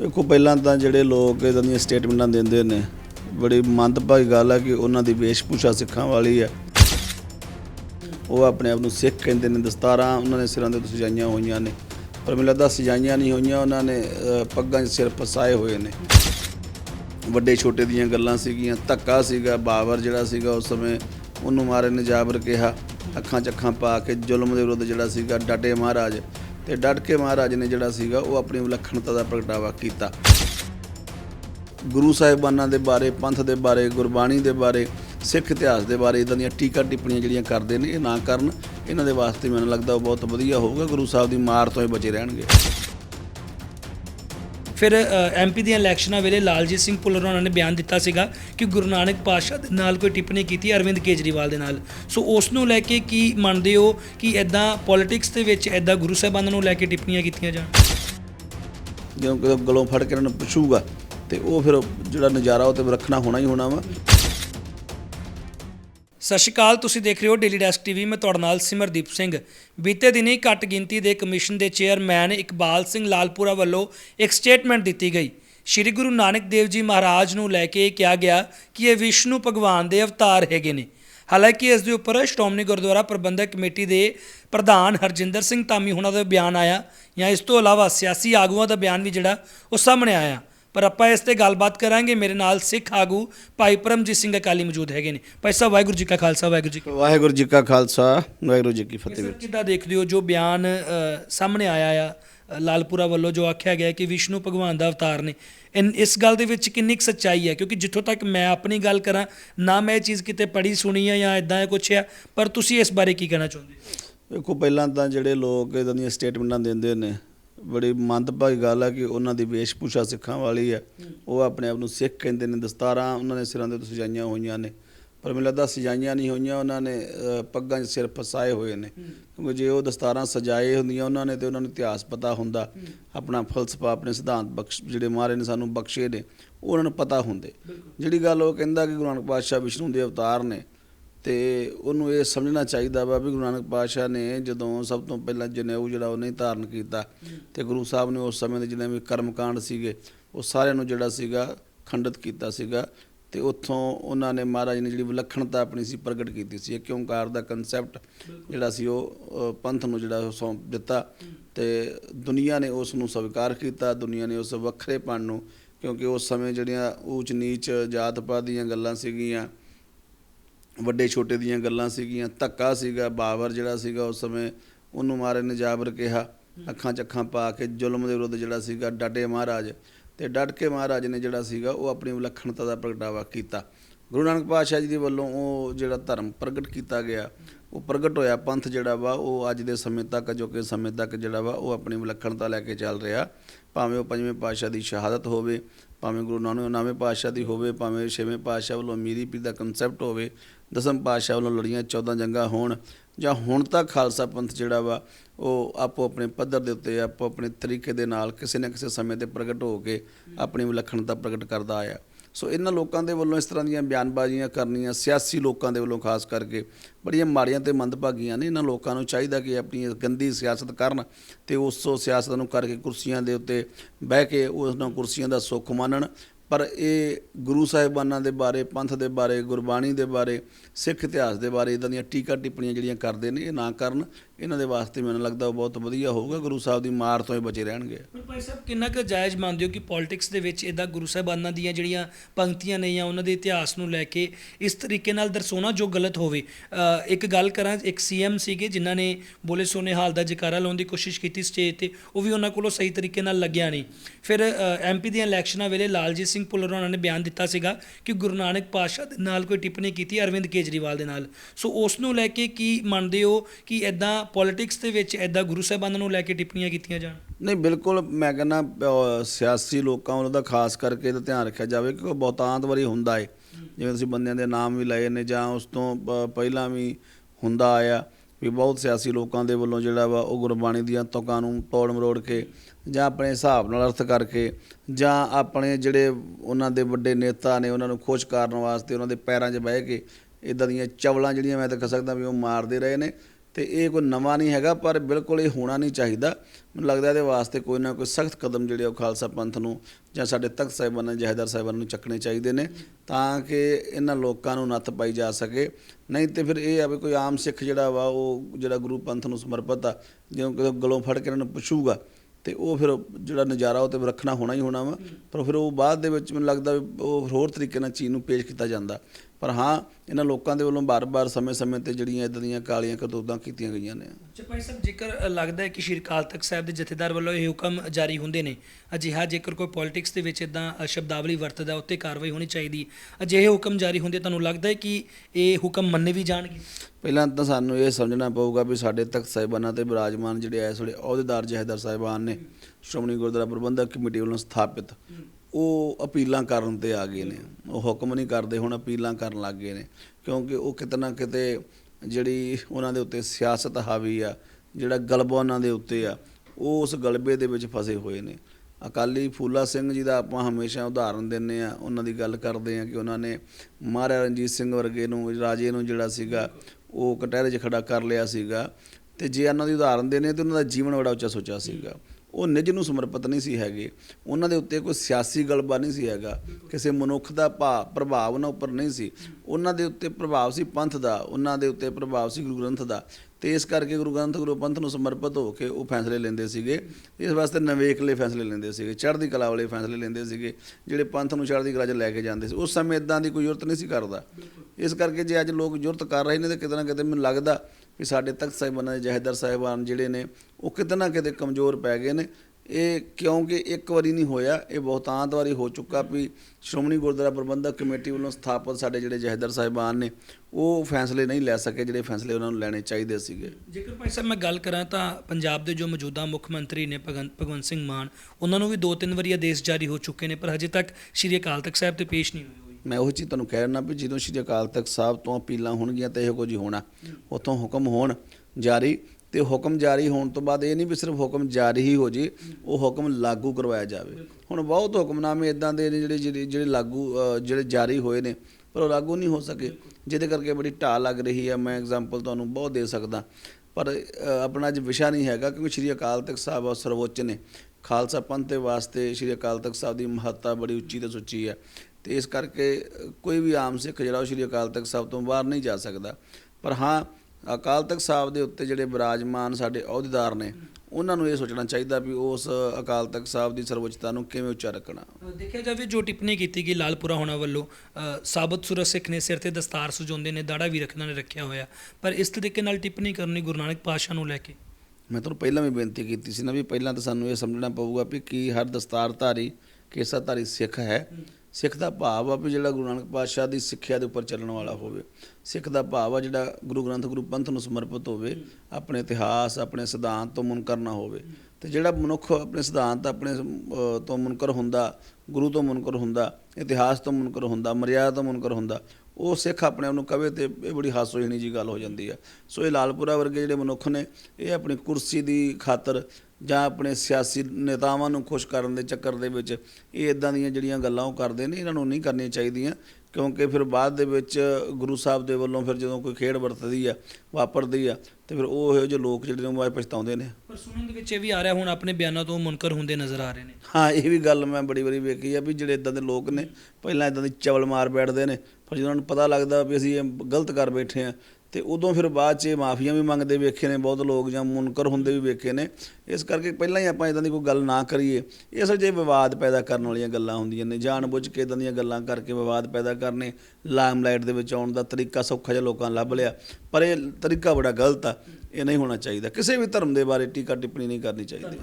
ਦੇਖੋ, ਪਹਿਲਾਂ ਤਾਂ ਜਿਹੜੇ ਲੋਕ ਇਦਾਂ ਦੀਆਂ ਸਟੇਟਮੈਂਟਾਂ ਦਿੰਦੇ ਨੇ, ਬੜੀ ਮੰਦਭਾਗੀ ਗੱਲ ਹੈ ਕਿ ਉਹਨਾਂ ਦੀ ਵੇਸ਼ਭੂਸ਼ਾ ਸਿੱਖਾਂ ਵਾਲੀ ਹੈ ਉਹ ਆਪਣੇ ਆਪ ਨੂੰ ਸਿੱਖ ਕਹਿੰਦੇ ਨੇ, ਦਸਤਾਰਾਂ ਉਹਨਾਂ ਨੇ ਸਿਰਾਂ ਦੇ ਉੱਤੇ ਸਜਾਈਆਂ ਹੋਈਆਂ ਨੇ। ਪਰ ਮੈਨੂੰ ਲੱਗਦਾ ਸਜਾਈਆਂ ਨਹੀਂ ਹੋਈਆਂ, ਉਹਨਾਂ ਨੇ ਪੱਗਾਂ 'ਚ ਸਿਰ ਫਸਾਏ ਹੋਏ ਨੇ। ਵੱਡੇ ਛੋਟੇ ਦੀਆਂ ਗੱਲਾਂ ਸੀਗੀਆਂ, ਧੱਕਾ ਸੀਗਾ ਬਾਬਰ ਜਿਹੜਾ ਸੀਗਾ ਉਸ ਸਮੇਂ, ਉਹਨੂੰ ਮਾਰੇ ਨੇ ਜਾਬਰ ਕਿਹਾ, ਅੱਖਾਂ ਚੱਖਾਂ ਪਾ ਕੇ ਜ਼ੁਲਮ ਦੇ ਵਿਰੁੱਧ ਜਿਹੜਾ ਸੀਗਾ ਡਟੇ ਮਹਾਰਾਜ। ਤੇ ਡਟ ਕੇ ਮਹਾਰਾਜ ਨੇ ਜਿਹੜਾ ਸੀਗਾ ਉਹ ਆਪਣੀ ਵਿਲੱਖਣਤਾ ਦਾ ਪ੍ਰਗਟਾਵਾ ਕੀਤਾ। ਗੁਰੂ ਸਾਹਿਬਾਨਾਂ ਦੇ ਬਾਰੇ, ਪੰਥ ਦੇ ਬਾਰੇ, ਗੁਰਬਾਣੀ ਦੇ ਬਾਰੇ, ਸਿੱਖ ਇਤਿਹਾਸ ਦੇ ਬਾਰੇ ਇਦਾਂ ਦੀਆਂ ਟੀਕਾ ਟਿੱਪਣੀਆਂ ਜਿਹੜੀਆਂ ਕਰਦੇ ਨੇ, ਇਹ ਨਾ ਕਰਨ, ਇਹਨਾਂ ਦੇ ਵਾਸਤੇ ਮੈਨੂੰ ਲੱਗਦਾ ਉਹ ਬਹੁਤ ਵਧੀਆ ਹੋਊਗਾ। ਗੁਰੂ ਸਾਹਿਬ ਦੀ ਮਾਰ ਤੋਂ ਇਹ ਬਚੇ ਰਹਿਣਗੇ। ਫਿਰ ਐਮਪੀ ਦੀਆਂ ਇਲੈਕਸ਼ਨਾਂ ਵੇਲੇ ਲਾਲਜੀਤ ਸਿੰਘ ਭੁੱਲਰ ਉਹਨਾਂ ਨੇ ਬਿਆਨ ਦਿੱਤਾ ਸੀਗਾ ਕਿ ਗੁਰੂ ਨਾਨਕ ਪਾਤਸ਼ਾਹ ਦੇ ਨਾਲ ਕੋਈ ਟਿੱਪਣੀ ਕੀਤੀ ਅਰਵਿੰਦ ਕੇਜਰੀਵਾਲ ਦੇ ਨਾਲ। ਸੋ ਉਸ ਨੂੰ ਲੈ ਕੇ ਕੀ ਮੰਨਦੇ ਹੋ ਕਿ ਐਦਾਂ ਪੋਲਿਟਿਕਸ ਦੇ ਵਿੱਚ ਐਦਾਂ ਗੁਰੂ ਸਾਹਿਬਾਨਾਂ ਨੂੰ ਲੈ ਕੇ ਟਿੱਪਣੀਆਂ ਕੀਤੀਆਂ ਜਾਣ? ਜਦੋਂ ਗਲੋਂ ਫੜ ਕੇ ਉਹਨਾਂ ਨੂੰ ਪੁੱਛੂਗਾ ਤੇ ਉਹ ਫਿਰ ਜਿਹੜਾ ਨਜ਼ਾਰਾ ਉਹ ਤੇ ਰੱਖਣਾ ਹੋਣਾ ਹੀ ਹੋਣਾ ਵਾ। ਸਤਿ ਸ਼੍ਰੀ ਅਕਾਲ, ਤੁਸੀਂ ਦੇਖ ਰਹੇ ਹੋ ਡੇਲੀ ਡੈਸਕ ਟੀਵੀ ਮੈਂ ਤੁਹਾਡੇ ਨਾਲ ਸਿਮਰਦੀਪ ਸਿੰਘ। ਬੀਤੇ ਦਿਨੀ ਘੱਟ ਗਿਣਤੀ ਦੇ ਕਮਿਸ਼ਨ ਦੇ ਚੇਅਰਮੈਨ ਇਕਬਾਲ ਸਿੰਘ ਲਾਲਪੁਰਾ ਵੱਲੋਂ ਇੱਕ ਸਟੇਟਮੈਂਟ ਦਿੱਤੀ ਗਈ। ਸ੍ਰੀ ਗੁਰੂ ਨਾਨਕ ਦੇਵ ਜੀ ਮਹਾਰਾਜ ਨੂੰ ਲੈ ਕੇ ਕਿਹਾ ਗਿਆ ਕਿ ਇਹ ਵਿਸ਼ਨੂੰ ਭਗਵਾਨ ਦੇ ਅਵਤਾਰ ਹੈਗੇ ਨੇ। ਹਾਲਾਂਕਿ ਇਸ ਦੇ ਉੱਪਰ ਸ਼੍ਰੋਮਣੀ ਗੁਰਦੁਆਰਾ ਪ੍ਰਬੰਧਕ ਕਮੇਟੀ ਦੇ ਪ੍ਰਧਾਨ ਹਰਜਿੰਦਰ ਸਿੰਘ ਧਾਮੀ ਹੁਣਾਂ ਦਾ ਬਿਆਨ ਆਇਆ ਜਾਂ ਇਸ ਤੋਂ ਇਲਾਵਾ ਸਿਆਸੀ ਆਗੂਆਂ ਦਾ ਬਿਆਨ ਵੀ ਜਿਹੜਾ ਉਹ ਸਾਹਮਣੇ ਆਇਆ। ਪਰ ਆਪਾਂ ਇਸ ਤੇ ਗੱਲਬਾਤ ਕਰਾਂਗੇ। ਮੇਰੇ ਨਾਲ ਸਿੱਖ ਆਗੂ ਭਾਈ ਪਰਮਜੀਤ ਸਿੰਘ ਅਕਾਲੀ ਮੌਜੂਦ ਹੈਗੇ ਨੇ। ਭਾਈ ਸਾਹਿਬ ਵਾਹਿਗੁਰੂ ਜੀ ਕਾ ਖਾਲਸਾ ਵਾਹਿਗੁਰੂ ਜੀ ਕੀ ਵਾਹਿਗੁਰੂ ਜੀ ਕਾ ਖਾਲਸਾ ਵਾਹਿਗੁਰੂ ਜੀ ਕੀ ਫਤਿਹ ਸਰ ਕਿੱਦਾਂ ਦੇਖਦੇ ਹੋ? ਜੋ ਬਿਆਨ ਸਾਹਮਣੇ ਆਇਆ ਆ ਲਾਲਪੁਰਾ ਵੱਲੋਂ ਜੋ ਆਖਿਆ ਗਿਆ ਕਿ ਵਿਸ਼ਨੂੰ ਭਗਵਾਨ ਦਾ ਅਵਤਾਰ ਨੇ। ਇਨ- ਇਸ ਗੱਲ ਦੇ ਵਿੱਚ ਕਿੰਨੀ ਕੁ ਸੱਚਾਈ ਹੈ? ਕਿਉਂਕਿ ਜਿੱਥੋਂ ਤੱਕ ਮੈਂ ਆਪਣੀ ਗੱਲ ਕਰਾਂ ਨਾ ਮੈਂ ਇਹ ਚੀਜ਼ ਕਿਤੇ ਪੜ੍ਹੀ ਸੁਣੀ ਹੈ ਜਾਂ ਇਦਾਂ ਕੁਛ ਹੈ ਪਰ ਤੁਸੀਂ ਇਸ ਬਾਰੇ ਕੀ ਕਹਿਣਾ ਚਾਹੁੰਦੇ ਹੋ? ਵੇਖੋ ਪਹਿਲਾਂ ਤਾਂ ਜਿਹੜੇ ਲੋਕ ਇਦਾਂ ਦੀਆਂ ਸਟੇਟਮੈਂਟਾਂ ਦਿੰਦੇ ਨੇ ਬੜੀ ਮੰਦਭਾਗੀ ਗੱਲ ਹੈ ਕਿ ਉਹਨਾਂ ਦੀ ਵੇਸ਼ਭੂਸ਼ਾ ਸਿੱਖਾਂ ਵਾਲੀ ਹੈ ਉਹ ਆਪਣੇ ਆਪ ਨੂੰ ਸਿੱਖ ਕਹਿੰਦੇ ਨੇ ਦਸਤਾਰਾਂ ਉਹਨਾਂ ਨੇ ਸਿਰਾਂ ਦੇ ਉੱਤੇ ਸਜਾਈਆਂ ਹੋਈਆਂ ਨੇ। ਪਰ ਮੈਨੂੰ ਲੱਗਦਾ ਸਜਾਈਆਂ ਨਹੀਂ ਹੋਈਆਂ ਉਹਨਾਂ ਨੇ ਪੱਗਾਂ 'ਚ ਸਿਰ ਫਸਾਏ ਹੋਏ ਨੇ। ਕਿਉਂਕਿ ਜੇ ਉਹ ਦਸਤਾਰਾਂ ਸਜਾਏ ਹੁੰਦੀਆਂ ਉਹਨਾਂ ਨੇ ਤੇ ਉਹਨਾਂ ਨੂੰ ਇਤਿਹਾਸ ਪਤਾ ਹੁੰਦਾ। ਆਪਣਾ ਫਲਸਫਾ ਆਪਣੇ ਸਿਧਾਂਤ ਬਖਸ਼ ਜਿਹੜੇ ਮਹਾਰਾਜ ਨੇ ਸਾਨੂੰ ਬਖਸ਼ੇ ਨੇ ਉਹ ਉਹਨਾਂ ਨੂੰ ਪਤਾ ਹੁੰਦੇ। ਜਿਹੜੀ ਗੱਲ ਉਹ ਕਹਿੰਦਾ ਕਿ ਗੁਰੂ ਨਾਨਕ ਪਾਤਸ਼ਾਹ ਵਿਸ਼ਨੂੰ ਦੇ ਅਵਤਾਰ ਨੇ ਤੇ ਉਹਨੂੰ ਇਹ ਸਮਝਣਾ ਚਾਹੀਦਾ ਵਾ ਵੀ ਗੁਰੂ ਨਾਨਕ ਪਾਤਸ਼ਾਹ ਨੇ ਜਦੋਂ ਸਭ ਤੋਂ ਪਹਿਲਾਂ ਜਨੇਊ ਜਿਹੜਾ ਉਹ ਨਹੀਂ ਧਾਰਨ ਕੀਤਾ ਤੇ ਗੁਰੂ ਸਾਹਿਬ ਨੇ ਉਸ ਸਮੇਂ ਦੇ ਜਿੰਨੇ ਵੀ ਕਰਮਕਾਂਡ ਸੀਗੇ, ਉਹ ਸਾਰਿਆਂ ਨੂੰ ਜਿਹੜਾ ਸੀਗਾ ਖੰਡਿਤ ਕੀਤਾ ਸੀਗਾ ਤੇ ਉੱਥੋਂ ਉਹਨਾਂ ਨੇ ਮਹਾਰਾਜ ਨੇ ਜਿਹੜੀ ਵਿਲੱਖਣਤਾ ਆਪਣੀ ਸੀ ਪ੍ਰਗਟ ਕੀਤੀ ਸੀ, ਇੱਕ ਓੰਕਾਰ ਦਾ ਕਨਸੈਪਟ ਜਿਹੜਾ ਸੀ ਉਹ ਪੰਥ ਨੂੰ ਜਿਹੜਾ ਉਹ ਸੌਂਪ ਦਿੱਤਾ ਤੇ ਦੁਨੀਆ ਨੇ ਉਸ ਨੂੰ ਸਵੀਕਾਰ ਕੀਤਾ, ਦੁਨੀਆ ਨੇ ਉਸ ਵੱਖਰੇਪਣ ਨੂੰ ਕਿਉਂਕਿ ਉਸ ਸਮੇਂ ਜਿਹੜੀਆਂ ਊਚ ਨੀਚ ਜਾਤ ਪਾਤ ਦੀਆਂ ਗੱਲਾਂ ਸੀਗੀਆਂ ਵੱਡੇ ਛੋਟੇ ਦੀਆਂ ਗੱਲਾਂ ਸੀਗੀਆਂ, ਧੱਕਾ ਸੀਗਾ ਬਾਬਰ ਜਿਹੜਾ ਸੀਗਾ ਉਸ ਸਮੇਂ, ਉਹਨੂੰ ਮਾਰੇ ਨੇ ਜਾਬਰ ਕਿਹਾ, ਅੱਖਾਂ ਚੱਖਾਂ ਪਾ ਕੇ ਜ਼ੁਲਮ ਦੇ ਵਿਰੁੱਧ ਜਿਹੜਾ ਸੀਗਾ ਡਾਡੇ ਮਹਾਰਾਜ, ਤੇ ਡਟ ਕੇ ਮਹਾਰਾਜ ਨੇ ਜਿਹੜਾ ਸੀਗਾ ਉਹ ਆਪਣੀ ਵਿਲੱਖਣਤਾ ਦਾ ਪ੍ਰਗਟਾਵਾ ਕੀਤਾ। ਗੁਰੂ ਨਾਨਕ ਪਾਤਸ਼ਾਹ ਜੀ ਦੇ ਵੱਲੋਂ ਉਹ ਜਿਹੜਾ ਧਰਮ ਪ੍ਰਗਟ ਕੀਤਾ ਗਿਆ, ਉਹ ਪ੍ਰਗਟ ਹੋਇਆ, ਪੰਥ ਜਿਹੜਾ ਵਾ, ਉਹ ਅੱਜ ਦੇ ਸਮੇਂ ਤੱਕ ਜੋ ਕਿ ਸਮੇਂ ਤੱਕ ਜਿਹੜਾ ਵਾ, ਉਹ ਆਪਣੀ ਵਿਲੱਖਣਤਾ ਲੈ ਕੇ ਚੱਲ ਰਿਹਾ। ਭਾਵੇਂ ਉਹ ਪੰਜਵੇਂ ਪਾਤਸ਼ਾਹ ਦੀ ਸ਼ਹਾਦਤ ਹੋਵੇ, ਭਾਵੇਂ ਗੁਰੂ ਨਾਨਕ ਨਾਵੇਂ ਪਾਤਸ਼ਾਹ ਦੀ ਹੋਵੇ, ਭਾਵੇਂ ਛੇਵੇਂ ਪਾਤਸ਼ਾਹ ਵੱਲੋਂ ਅਮੀਰੀ ਪੀਰ ਦਾ ਕਨਸੈਪਟ ਹੋਵੇ, ਦਸਮ ਪਾਤਸ਼ਾਹ ਵੱਲੋਂ ਲੜੀਆਂ 14 ਜੰਗਾਂ ਹੋਣ, ਜਾਂ ਹੁਣ ਤੱਕ ਖਾਲਸਾ ਪੰਥ ਜਿਹੜਾ ਵਾ, ਉਹ ਆਪੋ ਆਪਣੇ ਪੱਧਰ ਦੇ ਉੱਤੇ, ਆਪੋ ਆਪਣੇ ਤਰੀਕੇ ਦੇ ਨਾਲ ਕਿਸੇ ਨਾ ਕਿਸੇ ਸਮੇਂ ਤੇ ਪ੍ਰਗਟ ਹੋ ਕੇ ਆਪਣੀ ਵਿਲੱਖਣਤਾ ਪ੍ਰਗਟ ਕਰਦਾ ਆਇਆ। ਸੋ ਇਹਨਾਂ ਲੋਕਾਂ ਦੇ ਵੱਲੋਂ ਇਸ ਤਰ੍ਹਾਂ ਦੀਆਂ ਬਿਆਨਬਾਜ਼ੀਆਂ ਕਰਨੀਆਂ, ਸਿਆਸੀ ਲੋਕਾਂ ਦੇ ਵੱਲੋਂ ਖਾਸ ਕਰਕੇ ਬੜੀਆਂ ਮਾੜੀਆਂ ਤੇ ਮੰਦਭਾਗੀਆਂ ਨੇ ਇਹਨਾਂ ਲੋਕਾਂ ਨੂੰ ਚਾਹੀਦਾ ਕਿ ਆਪਣੀ ਗੰਦੀ ਸਿਆਸਤ ਕਰਨ ਤੇ ਉਸ ਤੋਂ ਸਿਆਸਤ ਨੂੰ ਕਰਕੇ ਕੁਰਸੀਆਂ ਦੇ ਉੱਤੇ ਬਹਿ ਕੇ ਉਸ ਨੂੰ ਕੁਰਸੀਆਂ ਦਾ ਸੁੱਖ ਮੰਨਣ। ਪਰ ਇਹ ਗੁਰੂ ਸਾਹਿਬਾਨਾਂ ਦੇ ਬਾਰੇ, ਪੰਥ ਦੇ ਬਾਰੇ, ਗੁਰਬਾਣੀ ਦੇ ਬਾਰੇ, ਸਿੱਖ ਇਤਿਹਾਸ ਦੇ ਬਾਰੇ ਇਦਾਂ ਦੀਆਂ ਟੀਕਾ ਟਿੱਪਣੀਆਂ ਜਿਹੜੀਆਂ ਕਰਦੇ ਨੇ, ਇਹ ਨਾ ਕਰਨ। ਇਹਨਾਂ ਦੇ ਵਾਸਤੇ ਮੈਨੂੰ ਲੱਗਦਾ ਉਹ ਬਹੁਤ ਵਧੀਆ ਹੋਊਗਾ, ਗੁਰੂ ਸਾਹਿਬ ਦੀ ਮਾਰ ਤੋਂ ਇਹ ਬਚੇ ਰਹਿਣਗੇ। ਪਰ ਭਾਈ ਸਾਹਿਬ, ਕਿੰਨਾ ਕੁ ਜਾਇਜ਼ ਮੰਨਦੇ ਹੋ ਕਿ ਪੋਲਿਟਿਕਸ ਦੇ ਵਿੱਚ ਇਦਾਂ ਗੁਰੂ ਸਾਹਿਬਾਨਾਂ ਦੀਆਂ ਜਿਹੜੀਆਂ ਪੰਕਤੀਆਂ ਨੇ ਜਾਂ ਉਹਨਾਂ ਦੇ ਇਤਿਹਾਸ ਨੂੰ ਲੈ ਕੇ ਇਸ ਤਰੀਕੇ ਨਾਲ ਦਰਸਾਉਣਾ ਜੋ ਗਲਤ ਹੋਵੇ? ਇੱਕ ਗੱਲ ਕਰਾਂ, ਇੱਕ ਸੀਐਮ ਸੀਗੇ ਜਿਨ੍ਹਾਂ ਨੇ ਬੋਲੇ ਸੋਨੇ ਹਾਲ ਦਾ ਜਕਾਰਾ ਲਾਉਣ ਦੀ ਕੋਸ਼ਿਸ਼ ਕੀਤੀ ਸਟੇਜ ਤੇ, ਉਹ ਵੀ ਉਹਨਾਂ ਕੋਲੋਂ ਸਹੀ ਤਰੀਕੇ ਨਾਲ ਲੱਗਿਆ ਨਹੀਂ। ਫਿਰ ਐਮਪੀ ਦੀਆਂ ਇਲੈਕਸ਼ਨਾਂ ਵੇਲੇ ਲਾਲਜੀਤ ਸਿੰਘ ਭੁੱਲਰ ਉਹਨਾਂ ਨੇ ਬਿਆਨ ਦਿੱਤਾ ਸੀਗਾ ਕਿ ਗੁਰੂ ਨਾਨਕ ਪਾਤਸ਼ਾਹ ਦੇ ਨਾਲ ਕੋਈ ਟਿੱਪਣੀ ਕੀਤੀ ਅਰਵਿੰਦ ਕੇਜਰੀਵਾਲ ਦੇ ਨਾਲ। ਸੋ ਉਸ ਨੂੰ ਲੈ ਕੇ ਕੀ ਮੰਨਦੇ ਹੋ ਕਿ ਐਦਾਂ ਪੋਲਿਟਿਕਸ ਦੇ ਵਿੱਚ ਐਦਾਂ ਗੁਰੂ ਸਾਹਿਬਾਨਾਂ ਨੂੰ ਲੈ ਕੇ ਟਿੱਪਣੀਆਂ ਕੀਤੀਆਂ ਜਾਣ? ਨਹੀਂ, ਬਿਲਕੁਲ ਮੈਂ ਕਹਿੰਦਾ ਸਿਆਸੀ ਲੋਕਾਂ ਵੱਲੋਂ ਦਾ ਖਾਸ ਕਰਕੇ ਇਹਦਾ ਧਿਆਨ ਰੱਖਿਆ ਜਾਵੇ ਕਿ ਉਹ ਬਹੁਤਾਂਤ ਵਾਰੀ ਹੁੰਦਾ ਏ। ਜਿਵੇਂ ਤੁਸੀਂ ਬੰਦਿਆਂ ਦੇ ਨਾਮ ਵੀ ਲਏ ਨੇ ਜਾਂ ਉਸ ਤੋਂ ਪਹਿਲਾਂ ਵੀ ਹੁੰਦਾ ਆਇਆ ਵੀ ਬਹੁਤ ਸਿਆਸੀ ਲੋਕਾਂ ਦੇ ਵੱਲੋਂ ਜਿਹੜਾ ਵਾ ਉਹ ਗੁਰਬਾਣੀ ਦੀਆਂ ਤੁਕਾਂ ਨੂੰ ਤੋੜ ਮਰੋੜ ਕੇ ਜਾਂ ਆਪਣੇ ਹਿਸਾਬ ਨਾਲ ਅਰਥ ਕਰਕੇ ਜਾਂ ਆਪਣੇ ਜਿਹੜੇ ਉਹਨਾਂ ਦੇ ਵੱਡੇ ਨੇਤਾ ਨੇ ਉਹਨਾਂ ਨੂੰ ਖੁਸ਼ ਕਰਨ ਵਾਸਤੇ ਉਹਨਾਂ ਦੇ ਪੈਰਾਂ 'ਚ ਬਹਿ ਕੇ ਇਦਾਂ ਦੀਆਂ ਚਵਲਾਂ ਜਿਹੜੀਆਂ ਮੈਂ ਤਾਂ ਕਹਿ ਸਕਦਾ ਵੀ ਉਹ ਮਾਰਦੇ ਰਹੇ ਨੇ। ਤੇ ਇਹ ਕੋਈ ਨਵਾਂ ਨਹੀਂ ਹੈਗਾ, ਪਰ ਬਿਲਕੁਲ ਇਹ ਹੋਣਾ ਨਹੀਂ ਚਾਹੀਦਾ। ਮੈਨੂੰ ਲੱਗਦਾ ਇਹਦੇ ਵਾਸਤੇ ਕੋਈ ਨਾ ਕੋਈ ਸਖਤ ਕਦਮ ਜਿਹੜੇ ਉਹ ਖਾਲਸਾ ਪੰਥ ਨੂੰ ਜਾਂ ਸਾਡੇ ਤਖਤ ਸਾਹਿਬਾਨਾਂ ਜਹੇਦਾਰ ਸਾਹਿਬਾਨਾਂ ਨੂੰ ਚੱਕਣੇ ਚਾਹੀਦੇ ਨੇ ਤਾਂ ਕਿ ਇਹਨਾਂ ਲੋਕਾਂ ਨੂੰ ਨੱਥ ਪਾਈ ਜਾ ਸਕੇ। ਨਹੀਂ ਤੇ ਫਿਰ ਇਹ ਆ ਵੀ ਕੋਈ ਆਮ ਸਿੱਖ ਜਿਹੜਾ ਵਾ, ਉਹ ਜਿਹੜਾ ਗੁਰੂ ਪੰਥ ਨੂੰ ਸਮਰਪਿਤ ਆ, ਜਿਉਂ ਕਿ ਗਲੋਂ ਫੜ ਕੇ ਇਹਨਾਂ ਨੂੰ ਪੁੱਛੂਗਾ। ਤੇ ਉਹ ਫਿਰ ਜਿਹੜਾ ਨਜ਼ਾਰਾ ਉਹ ਤੇ ਰੱਖਣਾ ਹੋਣਾ ਹੀ ਹੋਣਾ ਵਾ। ਪਰ ਫਿਰ ਉਹ ਬਾਅਦ ਦੇ ਵਿੱਚ ਮੈਨੂੰ ਲੱਗਦਾ ਵੀ ਉਹ ਹੋਰ ਤਰੀਕੇ ਨਾਲ ਚੀਜ਼ ਨੂੰ ਪੇਸ਼ ਕੀਤਾ ਜਾਂਦਾ। ਪਰ ਹਾਂ, ਇਹਨਾਂ ਲੋਕਾਂ ਦੇ ਵੱਲੋਂ ਬਾਰ-ਬਾਰ, ਸਮੇਂ-ਸਮੇਂ ਤੇ ਜਿਹੜੀਆਂ ਇਦਾਂ ਦੀਆਂ ਕਾਲੀਆਂ ਕਰਤੂਤਾਂ ਕੀਤੀਆਂ ਗਈਆਂ ਨੇ। ਅੱਛਾ ਭਾਈ ਸਾਹਿਬ, ਜੇਕਰ ਲੱਗਦਾ ਹੈ ਕਿ ਸ਼੍ਰੀ ਅਕਾਲ ਤਖਤ ਸਾਹਿਬ ਦੇ ਜਥੇਦਾਰ ਵੱਲੋਂ ਇਹ ਹੁਕਮ ਜਾਰੀ ਹੁੰਦੇ ਨੇ, ਅਜਿਹਾ ਜੇਕਰ ਕੋਈ ਪੋਲਿਟਿਕਸ ਦੇ ਵਿੱਚ ਇਦਾਂ ਸ਼ਬਦਾਵਲੀ ਵਰਤਦਾ, ਉੱਤੇ ਕਾਰਵਾਈ ਹੋਣੀ ਚਾਹੀਦੀ, ਅਜਿਹੇ ਹੁਕਮ ਜਾਰੀ ਹੁੰਦੇ, ਤੁਹਾਨੂੰ ਲੱਗਦਾ ਹੈ ਕਿ ਇਹ ਹੁਕਮ ਮੰਨੇ ਵੀ ਜਾਣਗੇ? ਪਹਿਲਾਂ ਤਾਂ ਸਾਨੂੰ ਇਹ ਸਮਝਣਾ ਪਊਗਾ ਵੀ ਸਾਡੇ ਤਖਤ ਸਾਹਿਬਾਨਾਂ ਤੇ ਬਿਰਾਜਮਾਨ ਜਿਹੜੇ ਇਸ ਵੇਲੇ, ਅਹੁਦੇਦਾਰ ਜਹੇਦਾਰ ਸਾਹਿਬਾਨ ਨੇ, ਸ਼੍ਰੋਮਣੀ ਗੁਰਦੁਆਰਾ ਪ੍ਰਬੰਧਕ ਕਮੇਟੀ ਵੱਲੋਂ ਸਥਾਪਿਤ, ਉਹ ਅਪੀਲਾਂ ਕਰਨ ਤੇ ਆ ਗਏ ਨੇ। ਉਹ ਹੁਕਮ ਨਹੀਂ ਕਰਦੇ, ਹੁਣ ਅਪੀਲਾਂ ਕਰਨ ਲੱਗ ਗਏ ਨੇ। ਕਿਉਂਕਿ ਉਹ ਕਿਤੇ ਨਾ ਕਿਤੇ ਜਿਹੜੀ ਉਹਨਾਂ ਦੇ ਉੱਤੇ ਸਿਆਸਤ ਹਾਵੀ ਆ, ਜਿਹੜਾ ਗਲਬਾ ਉਹਨਾਂ ਦੇ ਉੱਤੇ ਆ, ਉਹ ਉਸ ਗਲਬੇ ਦੇ ਵਿੱਚ ਫਸੇ ਹੋਏ ਨੇ। ਅਕਾਲੀ ਫੂਲਾ ਸਿੰਘ ਜੀ ਦਾ ਆਪਾਂ ਹਮੇਸ਼ਾ ਉਦਾਹਰਨ ਦਿੰਨੇ ਆ ਉਹਨਾਂ ਦੀ ਗੱਲ ਕਰਦੇ ਆ ਕਿ ਉਹਨਾਂ ਨੇ ਮਹਾਰਾਜਾ ਰਣਜੀਤ ਸਿੰਘ ਵਰਗੇ ਨੂੰ, ਰਾਜੇ ਨੂੰ ਜਿਹੜਾ ਸੀਗਾ ਉਹ ਕਟਹਿਰੇ 'ਚ ਖੜਾ ਕਰ ਲਿਆ ਸੀਗਾ ਤੇ ਜੇ ਉਹਨਾਂ ਦੀ ਉਦਾਹਰਨ ਦੇਣੇ ਤੇ ਉਹਨਾਂ ਦਾ ਜੀਵਨ ਬੜਾ ਉੱਚਾ ਸੋਚਾ ਸੀਗਾ। ਉਹ ਨਿਜ ਨੂੰ ਸਮਰਪਿਤ ਨਹੀਂ ਸੀ ਹੈਗੇ। ਉਹਨਾਂ ਦੇ ਉੱਤੇ ਕੋਈ ਸਿਆਸੀ ਗਲਬਾ ਨਹੀਂ ਸੀ ਹੈਗਾ। ਕਿਸੇ ਮਨੁੱਖ ਦਾ ਭਾ ਪ੍ਰਭਾਵ ਉਹਨਾਂ ਉੱਪਰ ਨਹੀਂ ਸੀ। ਉਹਨਾਂ ਦੇ ਉੱਤੇ ਪ੍ਰਭਾਵ ਸੀ ਪੰਥ ਦਾ, ਉਹਨਾਂ ਦੇ ਉੱਤੇ ਪ੍ਰਭਾਵ ਸੀ ਗੁਰੂ ਗ੍ਰੰਥ ਦਾ। ਤੇ ਇਸ ਕਰਕੇ ਗੁਰੂ ਗ੍ਰੰਥ, ਗੁਰੂ ਪੰਥ ਨੂੰ ਸਮਰਪਿਤ ਹੋ ਕੇ ਉਹ ਫੈਸਲੇ ਲੈਂਦੇ ਸੀਗੇ। ਇਸ ਵਾਸਤੇ ਨਵੇਕਲੇ ਫੈਸਲੇ ਲੈਂਦੇ ਸੀਗੇ, ਚੜ੍ਹਦੀ ਕਲਾ ਵਾਲੇ ਫੈਸਲੇ ਲੈਂਦੇ ਸੀਗੇ, ਜਿਹੜੇ ਪੰਥ ਨੂੰ ਚੜ੍ਹਦੀ ਕਲਾ 'ਚ ਲੈ ਕੇ ਜਾਂਦੇ ਸੀ। ਉਸ ਸਮੇਂ ਇਦਾਂ ਦੀ ਕੋਈ ਜ਼ਰੂਰਤ ਨਹੀਂ ਸੀ ਕਰਦਾ ਇਸ ਕਰਕੇ ਜੇ ਅੱਜ ਲੋਕ ਜ਼ੁਰਤ ਕਰ ਰਹੇ ਨੇ ਤੇ ਕਿਤੇ ਨਾ ਕਿਤੇ ਮੈਨੂੰ ਲੱਗਦਾ ਵੀ ਸਾਡੇ ਤਖਤ ਸਾਹਿਬਾਨਾਂ ਦੇ ਜਹੇਦਾਰ ਸਾਹਿਬਾਨ ਜਿਹੜੇ ਨੇ, ਉਹ ਕਿਤੇ ਨਾ ਕਿਤੇ ਕਮਜ਼ੋਰ ਪੈ ਗਏ ਨੇ। ਇਹ ਕਿਉਂਕਿ ਇੱਕ ਵਾਰੀ ਨਹੀਂ ਹੋਇਆ, ਇਹ ਬਹੁਤਾਂਤ ਵਾਰੀ ਹੋ ਚੁੱਕਾ ਵੀ ਸ਼੍ਰੋਮਣੀ ਗੁਰਦੁਆਰਾ ਪ੍ਰਬੰਧਕ ਕਮੇਟੀ ਵੱਲੋਂ ਸਥਾਪਿਤ ਸਾਡੇ ਜਿਹੜੇ ਜਹੇਦਾਰ ਸਾਹਿਬਾਨ ਨੇ, ਉਹ ਫੈਸਲੇ ਨਹੀਂ ਲੈ ਸਕੇ ਜਿਹੜੇ ਫੈਸਲੇ ਉਹਨਾਂ ਨੂੰ ਲੈਣੇ ਚਾਹੀਦੇ ਸੀਗੇ। ਜੇਕਰ ਭਾਈ ਸਾਹਿਬ ਮੈਂ ਗੱਲ ਕਰਾਂ ਤਾਂ ਪੰਜਾਬ ਦੇ ਜੋ ਮੌਜੂਦਾ ਮੁੱਖ ਮੰਤਰੀ ਨੇ ਭਗਵੰਤ ਭਗਵੰਤ ਸਿੰਘ ਮਾਨ, ਉਹਨਾਂ ਨੂੰ ਵੀ ਦੋ ਤਿੰਨ ਵਾਰੀ ਆਦੇਸ਼ ਜਾਰੀ ਹੋ ਚੁੱਕੇ ਨੇ, ਪਰ ਹਜੇ ਤੱਕ ਸ਼੍ਰੀ ਅਕਾਲ ਤਖਤ ਸਾਹਿਬ ਤੇ ਪੇਸ਼ ਨਹੀਂ ਹੋਏ ਹੋਏ। ਮੈਂ ਉਹ ਚੀਜ਼ ਤੁਹਾਨੂੰ ਕਹਿ ਰਿਹਾ ਵੀ ਜਦੋਂ ਸ਼੍ਰੀ ਅਕਾਲ ਤਖਤ ਸਾਹਿਬ ਤੋਂ ਅਪੀਲਾਂ ਹੋਣਗੀਆਂ ਤਾਂ ਇਹੋ ਕੁਝ ਹੋਣਾ। ਉਥੋਂ ਹੁਕਮ ਹੋਣ ਜਾਰੀ ਤੇ ਹੁਕਮ ਜਾਰੀ ਹੋਣ ਤੋਂ ਬਾਅਦ ਇਹ ਨਹੀਂ ਵੀ ਸਿਰਫ ਹੁਕਮ ਜਾਰੀ ਹੀ ਹੋ ਜੇ, ਉਹ ਹੁਕਮ ਲਾਗੂ ਕਰਵਾਇਆ ਜਾਵੇ। ਹੁਣ ਬਹੁਤ ਹੁਕਮਨਾਮੇ ਇਦਾਂ ਦੇ ਨੇ ਜਿਹੜੇ ਜਿਹੜੇ ਜਿਹੜੇ ਲਾਗੂ ਜਿਹੜੇ ਜਾਰੀ ਹੋਏ ਨੇ, ਪਰ ਉਹ ਲਾਗੂ ਨਹੀਂ ਹੋ ਸਕੇ। ਜਿਹਦੇ ਕਰਕੇ ਬੜੀ ਢਾਲ ਲੱਗ ਰਹੀ ਹੈ ਮੈਂ ਐਗਜ਼ਾਮਪਲ ਤੁਹਾਨੂੰ ਬਹੁਤ ਦੇ ਸਕਦਾ। ਪਰ ਆਪਣਾ ਅੱਜ ਵਿਸ਼ਾ ਨਹੀਂ ਹੈਗਾ ਕਿਉਂਕਿ ਸ਼੍ਰੀ ਅਕਾਲ ਤਖਤ ਸਾਹਿਬ ਉਹ ਸਰਵਉੱਚ ਨੇ। ਖਾਲਸਾ ਪੰਥ ਦੇ ਵਾਸਤੇ ਸ਼੍ਰੀ ਅਕਾਲ ਤਖਤ ਸਾਹਿਬ ਦੀ ਮਹੱਤਤਾ ਬੜੀ ਉੱਚੀ ਤੇ ਸੁੱਚੀ ਹੈ ਤੇ ਇਸ ਕਰਕੇ ਕੋਈ ਵੀ ਆਮ ਸਿੱਖ ਜਿਹੜਾ ਉਹ ਸ਼੍ਰੀ ਅਕਾਲ ਤਖਤ ਸਾਹਿਬ ਤੋਂ ਬਾਹਰ ਨਹੀਂ ਜਾ ਸਕਦਾ। ਪਰ ਹਾਂ ਅਕਾਲ ਤਖਤ ਸਾਹਿਬ ਦੇ ਉੱਤੇ ਜਿਹੜੇ ਬਿਰਾਜਮਾਨ ਸਾਡੇ ਅਹੁਦੇਦਾਰ ਨੇ ਉਹਨਾਂ ਨੂੰ ਇਹ ਸੋਚਣਾ ਚਾਹੀਦਾ ਵੀ ਉਸ ਅਕਾਲ ਤਖਤ ਸਾਹਿਬ ਦੀ ਸਰਵਉੱਚਤਾ ਨੂੰ ਕਿਵੇਂ ਉੱਚਾ ਰੱਖਣਾ। ਦੇਖਿਆ ਜਾਵੇ ਜੋ ਟਿੱਪਣੀ ਕੀਤੀ ਗਈ ਲਾਲਪੁਰਾ ਹੋਣਾ ਵੱਲੋਂ ਸਾਬਤ ਸੁਰਤ ਸਿੱਖ ਨੇ ਸਿਰ ਤੇ ਦਸਤਾਰ ਸਜਾਉਂਦੇ ਨੇ ਦਾੜਾ ਵੀ ਰੱਖਣਾ ਨੇ ਰੱਖਿਆ ਹੋਇਆ। ਪਰ ਇਸ ਤਰੀਕੇ ਨਾਲ ਟਿੱਪਣੀ ਕਰਨੀ ਗੁਰੂ ਨਾਨਕ ਪਾਤਸ਼ਾਹ ਨੂੰ ਲੈ ਕੇ। ਮੈਂ ਤੁਹਾਨੂੰ ਪਹਿਲਾਂ ਵੀ ਬੇਨਤੀ ਕੀਤੀ ਸੀ ਨਾ ਵੀ ਪਹਿਲਾਂ ਤਾਂ ਸਾਨੂੰ ਇਹ ਸਮਝਣਾ ਪਊਗਾ ਵੀ ਕੀ ਹਰ ਦਸਤਾਰਧਾਰੀ ਕੇਸਾਧਾਰੀ ਸਿੱਖ ਹੈ। ਸਿੱਖ ਦਾ ਭਾਵ ਆ ਵੀ ਜਿਹੜਾ ਗੁਰੂ ਨਾਨਕ ਪਾਤਸ਼ਾਹ ਦੀ ਸਿੱਖਿਆ ਦੇ ਉੱਪਰ ਚੱਲਣ ਵਾਲਾ ਹੋਵੇ। ਸਿੱਖ ਦਾ ਭਾਵ ਆ ਜਿਹੜਾ ਗੁਰੂ ਗ੍ਰੰਥ, ਗੁਰੂ ਪੰਥ ਨੂੰ ਸਮਰਪਿਤ ਹੋਵੇ, ਆਪਣੇ ਇਤਿਹਾਸ, ਆਪਣੇ ਸਿਧਾਂਤ ਤੋਂ ਮੁਨਕਰ ਨਾ ਹੋਵੇ। ਤੇ ਜਿਹੜਾ ਮਨੁੱਖ ਆਪਣੇ ਸਿਧਾਂਤ, ਆਪਣੇ ਤੋਂ ਮੁਨਕਰ ਹੁੰਦਾ, ਗੁਰੂ ਤੋਂ ਮੁਨਕਰ ਹੁੰਦਾ, ਇਤਿਹਾਸ ਤੋਂ ਮੁਨਕਰ ਹੁੰਦਾ, ਮਰਿਆਦਾ ਤੋਂ ਮੁਨਕਰ ਹੁੰਦਾ, ਉਹ ਸਿੱਖ ਆਪਣੇ ਆਪ ਨੂੰ ਕਵੇ ਤੇ ਇਹ ਬੜੀ ਹਾਸੋਹੀਣੀ ਜੀ ਗੱਲ ਹੋ ਜਾਂਦੀ ਆ। ਸੋ ਇਹ ਲਾਲਪੁਰਾ ਵਰਗੇ ਜਿਹੜੇ ਮਨੁੱਖ ਨੇ, ਇਹ ਆਪਣੀ ਕੁਰਸੀ ਦੀ ਖਾਤਰ ਜਾਂ ਆਪਣੇ ਸਿਆਸੀ ਨੇਤਾਵਾਂ ਨੂੰ ਖੁਸ਼ ਕਰਨ ਦੇ ਚੱਕਰ ਦੇ ਵਿੱਚ ਇਹ ਇਦਾਂ ਦੀਆਂ ਜਿਹੜੀਆਂ ਗੱਲਾਂ ਉਹ ਕਰਦੇ ਨੇ ਇਹਨਾਂ ਨੂੰ ਨਹੀਂ ਕਰਨੀਆਂ ਚਾਹੀਦੀਆਂ। ਕਿਉਂਕਿ ਫਿਰ ਬਾਅਦ ਦੇ ਵਿੱਚ ਗੁਰੂ ਸਾਹਿਬ ਦੇ ਵੱਲੋਂ ਫਿਰ ਜਦੋਂ ਕੋਈ ਖੇਡ ਵਰਤਦੀ ਆ ਵਾਪਰਦੀ ਆ ਤੇ ਫਿਰ ਉਹ ਇਹੋ ਜਿਹੇ ਲੋਕ ਜਿਹੜੇ ਨੇ ਉਹ ਪਛਤਾਉਂਦੇ ਨੇ। ਪਰ ਸੁਣਨ ਦੇ ਵਿੱਚ ਇਹ ਵੀ ਆ ਰਿਹਾ ਹੁਣ ਆਪਣੇ ਬਿਆਨਾਂ ਤੋਂ ਮੁਨਕਰ ਹੁੰਦੇ ਨਜ਼ਰ ਆ ਰਹੇ ਨੇ। ਹਾਂ ਇਹ ਵੀ ਗੱਲ ਮੈਂ ਬੜੀ ਵਾਰੀ ਵੇਖੀ ਆ ਵੀ ਜਿਹੜੇ ਇਦਾਂ ਦੇ ਲੋਕ ਨੇ ਪਹਿਲਾਂ ਇਦਾਂ ਦੀ ਚਵਲ ਮਾਰ ਬੈਠਦੇ ਨੇ ਪਰ ਜਦੋਂ ਉਹਨਾਂ ਨੂੰ ਪਤਾ ਲੱਗਦਾ ਵੀ ਅਸੀਂ ਇਹ ਗਲਤ ਕਰ ਬੈਠੇ ਆ ਤੇ ਉਦੋਂ ਫਿਰ ਬਾਅਦ 'ਚ ਇਹ ਮਾਫੀਆਂ ਵੀ ਮੰਗਦੇ ਵੇਖੇ ਨੇ, ਬਹੁਤ ਲੋਕ ਜਾਂ ਮੁਨਕਰ ਹੁੰਦੇ ਵੀ ਵੇਖੇ ਨੇ। ਇਸ ਕਰਕੇ ਪਹਿਲਾਂ ਹੀ ਆਪਾਂ ਇਦਾਂ ਦੀ ਕੋਈ ਗੱਲ ਨਾ ਕਰੀਏ। ਇਹ ਅਸਲ 'ਚ ਇਹ ਵਿਵਾਦ ਪੈਦਾ ਕਰਨ ਵਾਲੀਆਂ ਗੱਲਾਂ ਹੁੰਦੀਆਂ ਨੇ। ਜਾਣ ਬੁੱਝ ਕੇ ਇਦਾਂ ਦੀਆਂ ਗੱਲਾਂ ਕਰਕੇ ਵਿਵਾਦ ਪੈਦਾ ਕਰਨੇ ਲਾਈਮਲਾਈਟ ਦੇ ਵਿੱਚ ਆਉਣ ਦਾ ਤਰੀਕਾ ਸੌਖਾ ਜਿਹਾ ਲੋਕਾਂ ਨੇ ਲੱਭ ਲਿਆ। ਪਰ ਇਹ ਤਰੀਕਾ ਬੜਾ ਗਲਤ ਆ, ਇਹ ਨਹੀਂ ਹੋਣਾ ਚਾਹੀਦਾ। ਕਿਸੇ ਵੀ ਧਰਮ ਦੇ ਬਾਰੇ ਟੀਕਾ ਟਿੱਪਣੀ ਨਹੀਂ ਕਰਨੀ ਚਾਹੀਦੀ।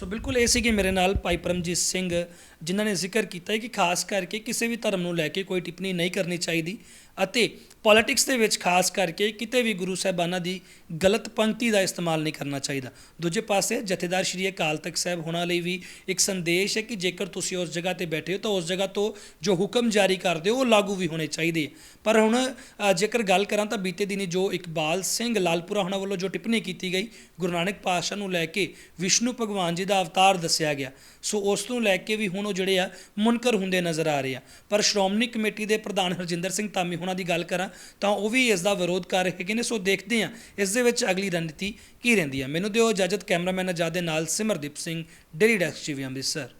ਸੋ ਬਿਲਕੁਲ ਇਹ ਸੀ ਕਿ ਮੇਰੇ ਨਾਲ ਭਾਈ ਪਰਮਜੀਤ ਸਿੰਘ ਜਿਨ੍ਹਾਂ ਨੇ ਜ਼ਿਕਰ ਕੀਤਾ ਹੈ ਕਿ ਖਾਸ ਕਰਕੇ ਕਿਸੇ ਵੀ ਧਰਮ ਨੂੰ ਲੈ ਕੇ ਕੋਈ ਟਿੱਪਣੀ ਨਹੀਂ ਕਰਨੀ ਚਾਹੀਦੀ ਅਤੇ ਪੋਲਿਟਿਕਸ ਦੇ ਵਿੱਚ ਖਾਸ ਕਰਕੇ ਕਿਤੇ ਵੀ ਗੁਰੂ ਸਾਹਿਬਾਨਾਂ ਦੀ ਗਲਤ ਪੰਕਤੀ ਦਾ ਇਸਤੇਮਾਲ ਨਹੀਂ ਕਰਨਾ ਚਾਹੀਦਾ। ਦੂਜੇ ਪਾਸੇ ਜਥੇਦਾਰ ਸ਼੍ਰੀ ਅਕਾਲ ਤਖਤ ਸਾਹਿਬ ਹੋਣਾ ਲਈ ਵੀ ਇੱਕ ਸੰਦੇਸ਼ ਹੈ ਕਿ ਜੇਕਰ ਤੁਸੀਂ ਉਸ ਜਗ੍ਹਾ ਤੇ ਬੈਠੇ ਹੋ ਤਾਂ ਉਸ ਜਗ੍ਹਾ ਤੋਂ ਜੋ ਹੁਕਮ ਜਾਰੀ ਕਰਦੇ ਹੋ ਉਹ ਲਾਗੂ ਵੀ ਹੋਣੇ ਚਾਹੀਦੇ ਪਰ ਹੁਣ ਜੇਕਰ ਗੱਲ ਕਰਾਂ ਤਾਂ ਬੀਤੇ ਦਿਨੀ ਜੋ ਇਕਬਾਲ ਸਿੰਘ ਲਾਲਪੁਰਾ ਹੋਣਾ ਵੱਲੋਂ ਜੋ ਟਿੱਪਣੀ ਕੀਤੀ ਗਈ, ਗੁਰੂ ਨਾਨਕ ਪਾਤਸ਼ਾਹ ਨੂੰ ਲੈ ਕੇ ਵਿਸ਼ਨੂੰ ਭਗਵਾਨ ਜੀ ਦਾ ਅਵਤਾਰ ਦੱਸਿਆ ਗਿਆ। ਸੋ ਉਸ ਤੋਂ ਲੈ ਕੇ ਵੀ ਹੁਣ ਉਹ ਜਿਹੜੇ ਆ ਮੁਨਕਰ ਹੁੰਦੇ ਨਜ਼ਰ ਆ ਰਹੇ ਆ। ਪਰ ਸ਼੍ਰੋਮਣੀ ਕਮੇਟੀ ਦੇ ਪ੍ਰਧਾਨ ਹਰਜਿੰਦਰ ਸਿੰਘ ਧਾਮੀ ਹੋਣਾ ਦੀ ਗੱਲ ਕਰਾਂ, ਤਾਂ ਉਹ ਵੀ ਇਸ ਦਾ ਵਿਰੋਧ ਕਰ ਰਹੇ ਨੇ। ਸੋ ਦੇਖਦੇ ਆ ਇਸ ਦੇ ਵਿੱਚ ਅਗਲੀ ਰਣਨੀਤੀ ਕੀ ਰਹਿੰਦੀ ਆ। ਮੈਨੂੰ ਦਿਓ ਇਜਾਜ਼ਤ, ਕੈਮਰਾਮੈਨ ਆਜ਼ਾਦ ਦੇ ਨਾਲ Simardeep Singh, daily desk TV Amritsar.